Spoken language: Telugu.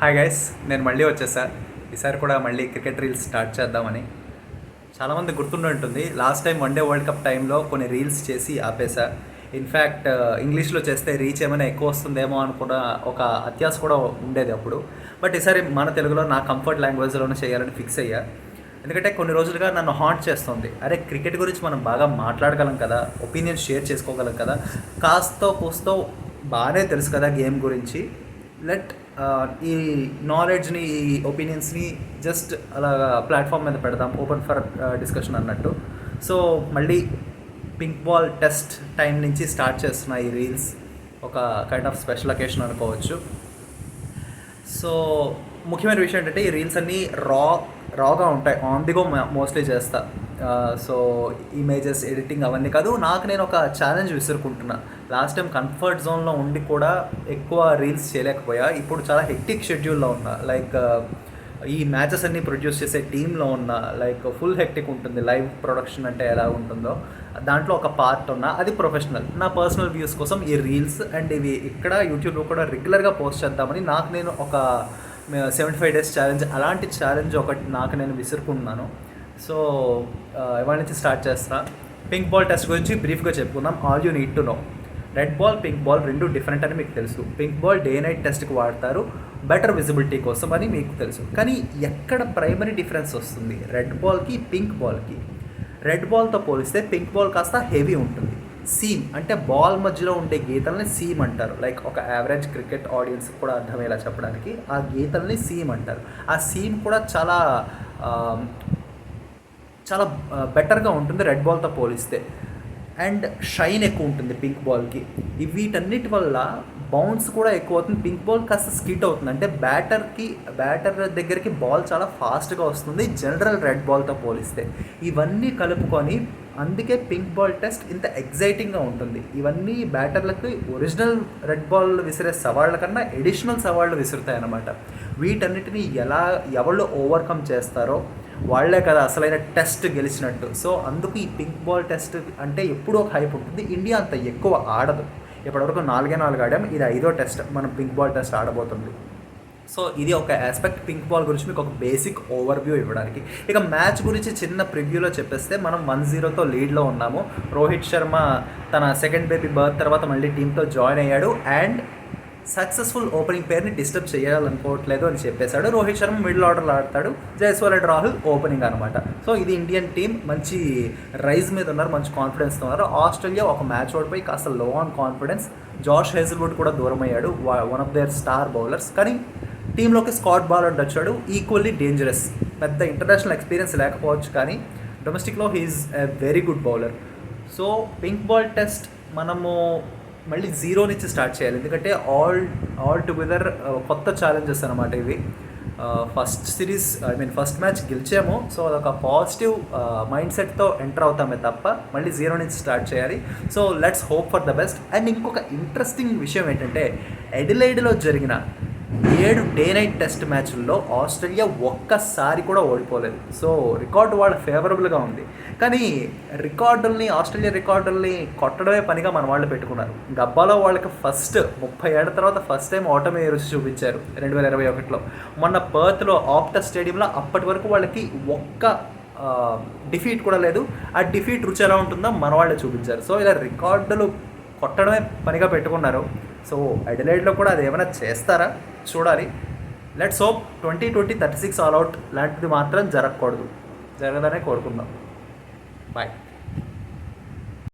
హాయ్ గైస్ నేను మళ్ళీ వచ్చేసా. ఈసారి కూడా మళ్ళీ క్రికెట్ రీల్స్ స్టార్ట్ చేద్దామని. చాలామంది గుర్తుండి ఉంటుంది last time one day world cup టైంలో కొన్ని రీల్స్ చేసి ఆపేసా. ఇన్ఫ్యాక్ట్ ఇంగ్లీష్లో uh, చేస్తే రీచ్ ఏమైనా ఎక్కువ వస్తుందేమో అనుకున్న ఒక అత్యాస కూడా ఉండేది అప్పుడు. బట్ ఈసారి మన తెలుగులో నా కంఫర్ట్ లాంగ్వేజ్లోనే చేయాలని ఫిక్స్ అయ్యా. ఎందుకంటే కొన్ని రోజులుగా నన్ను హాంట్ చేస్తుంది. అరే క్రికెట్ గురించి మనం బాగా మాట్లాడగలం కదా ఒపీనియన్ షేర్ చేసుకోగలం కదా. కాస్తో కూస్తో బాగానే తెలుసు కదా గేమ్ గురించి. లెట్ ఈ నాలెడ్జ్ని ఈ ఒపీనియన్స్ని జస్ట్ అలా ప్లాట్ఫామ్ మీద పెడదాం ఓపెన్ ఫర్ డిస్కషన్ అన్నట్టు. సో మళ్ళీ పింక్ బాల్ టెస్ట్ టైం నుంచి స్టార్ట్ చేస్తున్న ఈ రీల్స్ ఒక కైండ్ ఆఫ్ స్పెషల్ అకేషన్ అనుకోవచ్చు. సో ముఖ్యమైన విషయం ఏంటంటే ఈ రీల్స్ అన్నీ రా రాగా ఉంటాయి. ఆన్ ది గో మోస్ట్లీ చేస్తా. సో ఇమేజెస్ ఎడిటింగ్ అవన్నీ కాదు. నాకు నేను ఒక ఛాలెంజ్ విసురుకుంటున్నా. లాస్ట్ టైం కంఫర్ట్ జోన్లో ఉండి కూడా ఎక్కువ రీల్స్ చేయలేకపోయా. ఇప్పుడు చాలా హెక్టిక్ షెడ్యూల్లో ఉన్నా. లైక్ ఈ మ్యాచెస్ అన్ని ప్రొడ్యూస్ చేసే టీంలో ఉన్న లైక్ ఫుల్ హెక్టిక్ ఉంటుంది. లైవ్ ప్రొడక్షన్ అంటే ఎలా ఉంటుందో. దాంట్లో ఒక పార్ట్ ఉన్న. అది ప్రొఫెషనల్ నా పర్సనల్ వ్యూస్ కోసం ఈ రీల్స్ అండ్ ఇవి ఇక్కడ యూట్యూబ్లో కూడా రెగ్యులర్గా పోస్ట్ చేద్దామని నాకు నేను ఒక సెవెంటీ ఫైవ్ డేస్ ఛాలెంజ్ అలాంటి ఛాలెంజ్ ఒకటి నాకు నేను విసురుకున్నాను సో ఇవాళ నుంచి స్టార్ట్ చేస్తా. పింక్ బాల్ టెస్ట్ గురించి బ్రీఫ్గా చెప్పుకుందాం. All you need to know red ball pink ball రెండు డిఫరెంట్ అని మీకు తెలుసు. పింక్ బాల్ డే నైట్ టెస్ట్కి వాడతారు. బెటర్ విజిబిలిటీ కోసం అని మీకు తెలుసు. కానీ ఎక్కడ ప్రైమరీ డిఫరెన్స్ వస్తుంది? రెడ్ బాల్కి పింక్ బాల్కి రెడ్ బాల్తో పోలిస్తే పింక్ బాల్ కాస్త హెవీ ఉంటుంది. సీమ్ అంటే బాల్ మధ్యలో ఉండే గీతల్ని సీమ్ అంటారు. లైక్ ఒక యావరేజ్ క్రికెట్ ఆడియన్స్ కూడా అర్థమయ్యేలా చెప్పడానికి ఆ గీతల్ని సీమ్ అంటారు. ఆ సీమ్ కూడా చాలా చాలా బెటర్గా ఉంటుంది రెడ్ బాల్తో పోలిస్తే. అండ్ షైన్ ఎక్కువ ఉంటుంది పింక్ బాల్కి. వీటన్నిటి వల్ల బౌన్స్ కూడా ఎక్కువ అవుతుంది. పింక్ బాల్ కాస్త స్కిట్ అవుతుంది. అంటే బ్యాటర్కి బ్యాటర్ దగ్గరికి బాల్ చాలా ఫాస్ట్గా వస్తుంది జనరల్ రెడ్ బాల్తో పోలిస్తే. ఇవన్నీ కలుపుకొని అందుకే పింక్ బాల్ టెస్ట్ ఇంత ఎగ్జైటింగ్గా ఉంటుంది. ఇవన్నీ బ్యాటర్లకి ఒరిజినల్ రెడ్ బాల్ విసిరే సవాళ్ళ కన్నా ఎడిషనల్ సవాళ్ళు విసురుతాయి అన్నమాట వీటన్నిటిని ఎలా ఎవళ్ళు ఓవర్కమ్ చేస్తారో వాళ్ళే కదా అసలైన టెస్ట్ గెలిచినట్టు. సో అందుకు ఈ పింక్ బాల్ టెస్ట్ అంటే ఎప్పుడూ ఒక హైప్ ఉంటుంది. ఇండియా అంత ఎక్కువ ఆడదు. ఇప్పటివరకు నాలుగే నాలుగు ఆడాం. ఇది ఐదో టెస్ట్ మనం పింక్ బాల్ టెస్ట్ ఆడబోతుంది. సో ఇది ఒక ఆస్పెక్ట్ పింక్ బాల్ గురించి మీకు ఒక బేసిక్ ఓవర్ వ్యూ ఇవ్వడానికి. ఇక మ్యాచ్ గురించి చిన్న ప్రివ్యూలో చెప్పేస్తే మనం వన్ జీరోతో లీడ్లో ఉన్నాము. రోహిత్ శర్మ తన సెకండ్ బేబీ బర్త్ తర్వాత మళ్ళీ టీంతో జాయిన్ అయ్యాడు. అండ్ సక్సెస్ఫుల్ ఓపెనింగ్ పేరుని డిస్టర్బ్ చేయాలనుకోవట్లేదు అని చెప్పేశాడు. రోహిత్ శర్మ మిడిల్ ఆర్డర్లో ఆడతాడు. జైస్వాల్ అండ్ రాహుల్ ఓపెనింగ్ అనమాట. సో ఇది ఇండియన్ టీం మంచి రైజ్ మీద ఉన్నారు. మంచి కాన్ఫిడెన్స్తో ఉన్నారు. ఆస్ట్రేలియా ఒక మ్యాచ్ ఓడిపోయి కాస్త లో ఆన్ కాన్ఫిడెన్స్ జార్జ్ హేజిల్వుడ్ కూడా దూరం అయ్యాడు. One of their star bowlers కానీ టీంలోకి స్కాట్ బాలర్ వచ్చాడు. ఈక్వల్లీ డేంజరస్ పెద్ద ఇంటర్నేషనల్ ఎక్స్పీరియన్స్ లేకపోవచ్చు కానీ డొమెస్టిక్లో he's a very good bowler so pink ball test మనము మళ్ళీ జీరో నుంచి స్టార్ట్ చేయాలి. ఎందుకంటే ఆల్ ఆల్ టుగెదర్ కొత్త ఛాలెంజెస్ అనమాట ఇవి. First series I mean first match గెలిచాము. So అదొక పాజిటివ్ మైండ్ సెట్తో ఎంటర్ అవుతామే తప్ప మళ్ళీ జీరో నుంచి స్టార్ట్ చేయాలి. So let's hope for the best. And ఇంకొక ఇంట్రెస్టింగ్ విషయం ఏంటంటే ఎడిలైడ్లో జరిగిన ఏడు డే నైట్ టెస్ట్ మ్యాచ్ల్లో ఆస్ట్రేలియా ఒక్కసారి కూడా ఓడిపోలేదు. సో రికార్డు వాళ్ళ ఫేవరబుల్గా ఉంది. కానీ రికార్డుల్ని ఆస్ట్రేలియా రికార్డుల్ని కొట్టడమే పనిగా మన వాళ్ళు పెట్టుకున్నారు. గబ్బాలో వాళ్ళకి ఫస్ట్ ముప్పై ఏళ్ళ తర్వాత ఫస్ట్ టైం ఓటమి రుచి చూపించారు రెండు వేల ఇరవై ఒకటిలో. మొన్న పర్త్లో ఆప్టా స్టేడియంలో అప్పటి వరకు వాళ్ళకి ఒక్క డిఫీట్ కూడా లేదు. ఆ డిఫీట్ రుచి ఎలా ఉంటుందో మన వాళ్ళే చూపించారు. సో ఇలా రికార్డులు కొట్టడమే పనిగా పెట్టుకున్నారు. సో అడిలైడ్లో కూడా అది ఏమైనా చేస్తారా? చూడాలి. Let's hope twenty twenty thirty six all out లాంటిది మాత్రం జరగకూడదు. జరగదనే కోరుకుందాం. బాయ్